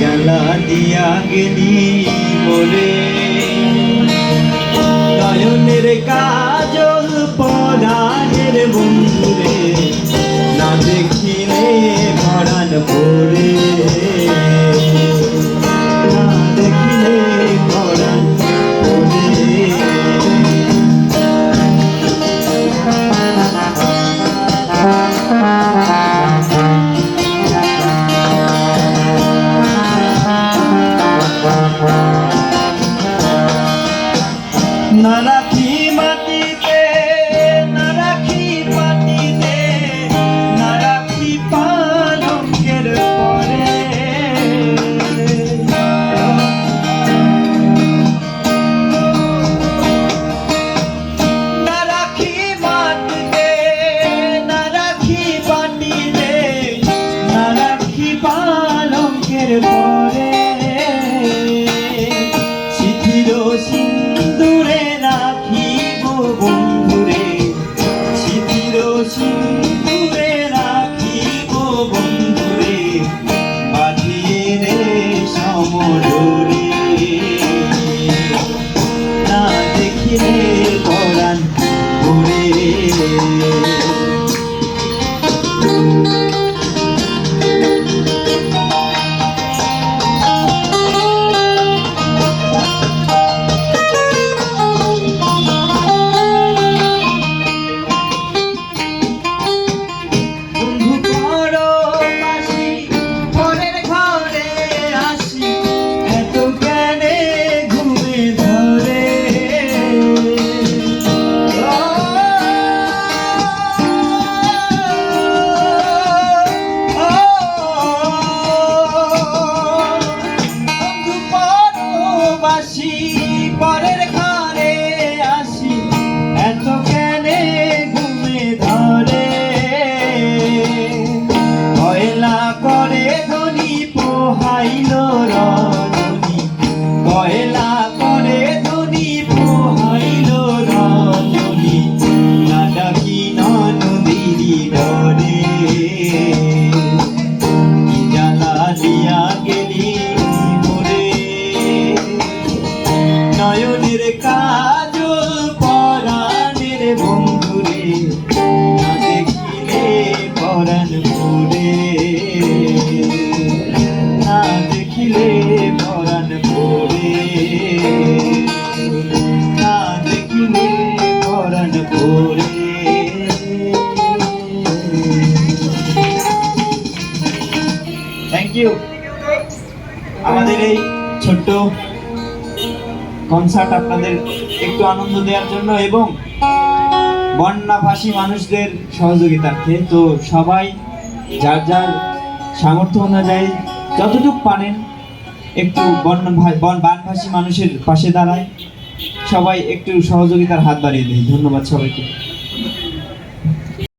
জ্বালা দিয়া গেলি বলে। নয়নের কাজল পরাণের বন্ধুরে না দেখিলে পরাণ পড়ে না দেখিলে পরে শিথির সিন্দুরে রাখিব বন্ধুরে শিথির সিন্দুরে রাখিব বন্ধুরে বাঁধিয়ে রে সমরে না দেখিলে পরাণ ঘুরে নয়নের কাজল পরাণের বন্ধুরে, না দেখিলে পরাণ পুরে না দেখিলে পরাণ পুরে না দেখিলে পরাণ পুরে থ্যাংক ইউ আমাদের এই ছোট্ট কনসার্ট আপনাদের একটু আনন্দ দেওয়ার জন্য এবং বন্যাভাসী মানুষদের সহযোগিতার্থে, তো সবাই যার যার সামর্থ্য অনুযায়ী যতটুকু পারেন একটু বন্য বন, বানভাসী মানুষের পাশে দাঁড়ায়। সবাই একটু সহযোগিতার হাত বাড়িয়ে দেয় ধন্যবাদ সবাইকে।